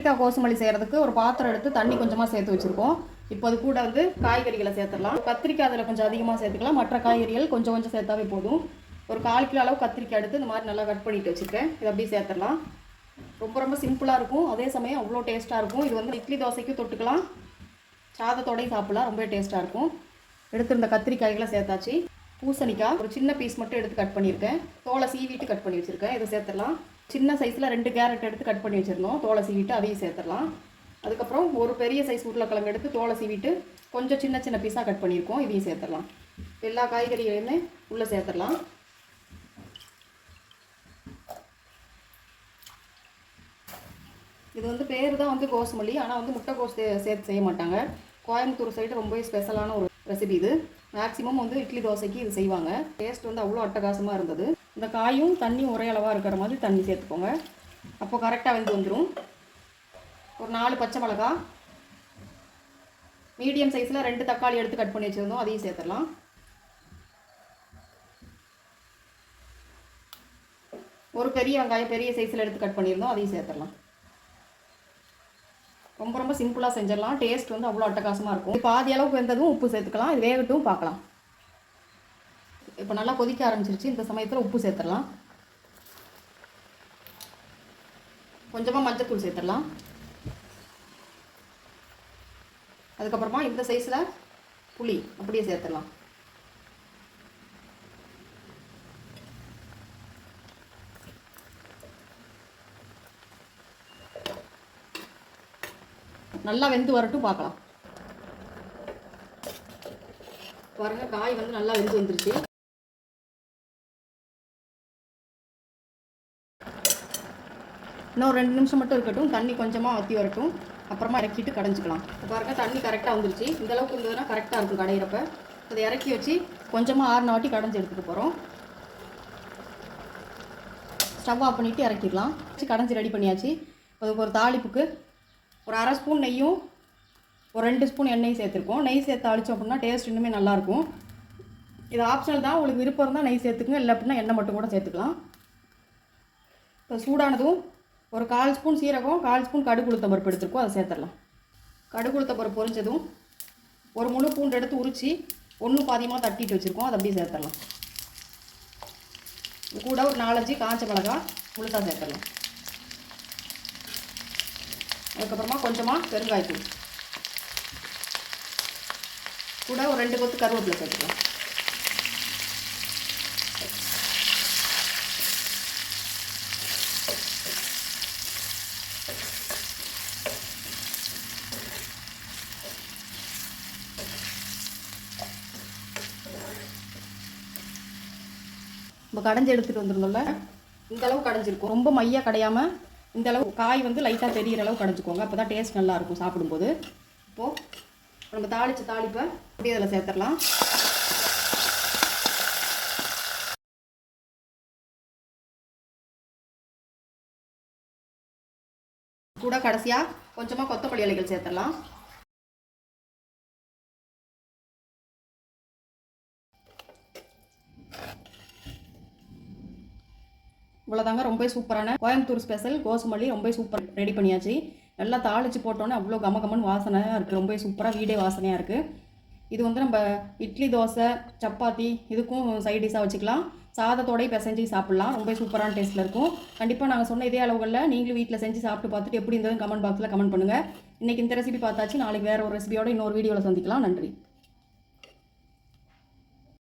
கத்திரிக்காய் கோசமல்லி செய்கிறதுக்கு ஒரு பாத்திரம் எடுத்து தண்ணி கொஞ்சமாக சேர்த்து வச்சுருக்கோம். இப்போ அது கூட வந்து காய்கறிகளை சேர்த்துடலாம். கத்திரிக்காய் அதில் கொஞ்சம் அதிகமாக சேர்த்துக்கலாம். மற்ற காய்கறிகள் கொஞ்சம் கொஞ்சம் சேர்த்தாவே போதும். ஒரு கால் கிலோ அளவு கத்திரிக்காய் எடுத்து இந்த மாதிரி நல்லா கட் பண்ணிட்டு வச்சுருக்கேன். இதை அப்படியே சேர்த்துடலாம். ரொம்ப ரொம்ப சிம்பிளாக இருக்கும். அதே சமயம் அவ்வளோ டேஸ்ட்டாக இருக்கும். இது வந்து இட்லி தோசைக்கு தொட்டுக்கலாம். சாதத்தோடையும் சாப்பிடலாம். ரொம்ப டேஸ்ட்டாக இருக்கும். எடுத்திருந்த கத்திரிக்காய்களை சேர்த்தாச்சு. பூசணிக்காய் ஒரு சின்ன பீஸ் மட்டும் எடுத்து கட் பண்ணியிருக்கேன். தோலை சீவிட்டு கட் பண்ணி வச்சுருக்கேன். இதை சேர்த்துடலாம். சின்ன சைஸில் ரெண்டு கேரட் எடுத்து கட் பண்ணி வச்சுருந்தோம். தோலை சீவிட்டு அதையும் சேர்த்துடலாம். அதுக்கப்புறம் ஒரு பெரிய சைஸ் உருளைக்கிழங்கு எடுத்து தோலை சீவிட்டு கொஞ்சம் சின்ன சின்ன பீஸாக கட் பண்ணியிருக்கோம். இதையும் சேர்த்துடலாம். எல்லா காய்கறிகளையுமே உள்ளே சேர்த்துடலாம். இது வந்து பேர் தான் வந்து கோசுமல்லி ஆனால் வந்து முட்டைக்கோஸ் சேர்த்து செய்ய மாட்டாங்க. கோயம்புத்தூர் சைடு ரொம்பவே ஸ்பெஷலான ஒரு ரெசிபி இது. மேக்ஸிமம் வந்து இட்லி தோசைக்கு இது செய்வாங்க. டேஸ்ட் வந்து அவ்வளோ அட்டகாசமாக இருந்தது. இந்த காயும் தண்ணியும் ஒரே அளவாக இருக்கிற மாதிரி தண்ணி சேர்த்துக்கோங்க. அப்போ கரெக்டாக வெந்து வந்துடும் ஒரு நாலு பச்சை மிளகா. மீடியம் சைஸில் ரெண்டு தக்காளி எடுத்து கட் பண்ணி வச்சுருந்தோம். அதையும் சேர்த்துடலாம். ஒரு பெரிய வெங்காயம் பெரிய சைஸில் எடுத்து கட் பண்ணியிருந்தோம். அதையும் சேர்த்துடலாம். ரொம்ப ரொம்ப சிம்பிளாக செஞ்சிடலாம். டேஸ்ட் வந்து அவ்வளோ அட்டகாசமாக இருக்கும். இப்போ பாதி அளவுக்கு வெந்ததும் உப்பு சேர்த்துக்கலாம். இது வேகட்டும் பார்க்கலாம். இப்போ நல்லா கொதிக்க ஆரம்பிச்சிருச்சு. இந்த சமயத்தில் உப்பு சேர்த்துடலாம். கொஞ்சமாக மஞ்சத்தூள் சேர்த்துடலாம். அதுக்கப்புறமா இந்த சைஸில் புளி அப்படியே சேர்த்துடலாம். நல்லா வெந்து வரட்டும் பார்க்கலாம். பாருங்க காய் வந்து நல்லா வெந்து வந்துருச்சு. இன்னும் ரெண்டு நிமிஷம் மட்டும் இருக்கட்டும். தண்ணி கொஞ்சமாக வற்றி வரட்டும். அப்புறமா இறக்கிட்டு கடைஞ்சிக்கலாம். இப்ப பாருங்க தண்ணி கரெக்டாக வந்துருச்சு. இந்த அளவுக்கு இருந்ததுன்னா கரெக்டாக இருக்கும் கடையிறப்ப. அதை இறக்கி வச்சு கொஞ்சமாக ஆறுன வாட்டி கடைஞ்சி எடுத்துகிட்டு போகிறோம் ஸ்டவ் ஆஃப் பண்ணிவிட்டு இறக்கிடலாம். வச்சு கடைஞ்சி ரெடி பண்ணியாச்சு. அதுக்கு ஒரு தாளிப்புக்கு ஒரு அரை ஸ்பூன் நெய்யும் ஒரு ரெண்டு ஸ்பூன் எண்ணெய் சேர்த்துருக்கோம். நெய் சேர்த்து அழிச்சோம் அப்படின்னா டேஸ்ட் இன்னுமே நல்லாயிருக்கும். இது ஆப்ஷனல் தான். உங்களுக்கு விருப்பம் இருந்தால் நெய் சேர்த்துக்குங்க. இல்லை அப்படின்னா எண்ணெய் மட்டும் கூட சேர்த்துக்கலாம். இப்போ சூடானதும் ஒரு கால் ஸ்பூன் சீரகம் கால் ஸ்பூன் கடுகு உளுத்த பருப்பு எடுத்துருக்கோம். அதை சேர்த்துடலாம். கடுகு உளுத்த பருப்பு பொரிஞ்சதும் ஒரு முழு பூண்டு எடுத்து உரித்து ஒன்று பாதியமாக தட்டிட்டு வச்சுருக்கோம். அதை அப்படியே சேர்த்துடலாம். கூட ஒரு நாலஞ்சு காஞ்ச மிளகா முழுசாக சேர்த்துடலாம். அதுக்கப்புறமா கொஞ்சமாக பெருங்காயத்தூள். கூட ஒரு ரெண்டு கொத்து கருவேப்பிலை சேர்த்துக்கலாம். இப்போ கடைஞ்சி எடுத்துகிட்டு வந்துருந்தோம்ல? இந்த அளவு கடைஞ்சிருக்கும். ரொம்ப மையாக கடையாமல் இந்த அளவு காய் வந்து லைட்டாக தெரியிற அளவு கடைஞ்சிக்கோங்க அப்போ தான் டேஸ்ட் நல்லா இருக்கும் சாப்பிடும்போது. இப்போது நம்ம தாளித்த தாளிப்பை அப்படியே அதில் சேர்த்துடலாம். கூட கடைசியாக கொஞ்சமாக கொத்தமல்லி இலைகள் சேர்த்துடலாம். இவ்வளோதாங்க ரொம்ப சூப்பரான கோயம்புத்தூர் ஸ்பெஷல் கோசுமல்லி ரொம்ப சூப்பர் ரெடி பண்ணியாச்சு. நல்லா தாளிச்சு போட்டோன்னே அவ்வளோ கம கமன் வாசனையாக இருக்குது ரொம்ப சூப்பராக வீடே வாசனையாக இருக்குது இது வந்து நம்ம இட்லி தோசை சப்பாத்தி இதுக்கும் சைட் டிஷ்ஷாக வச்சுக்கலாம். சாதத்தோடய பிசைஞ்சு சாப்பிட்லாம். ரொம்ப சூப்பரான டேஸ்ட்டில் இருக்கும். கண்டிப்பாக நாங்கள் சொன்ன இதே அளவுகளில் நீங்களும் வீட்டில் செஞ்சு சாப்பிட்டு பார்த்துட்டு எப்படி இருந்தது கமெண்ட் பாக்ஸில் கமெண்ட் பண்ணுங்கள் இன்றைக்கி இந்த ரெசிபி பார்த்தாச்சு. நாளைக்கு வேறு ஒரு ரெசிபியோட இன்னொரு வீடியோவில் சந்திக்கலாம். நன்றி.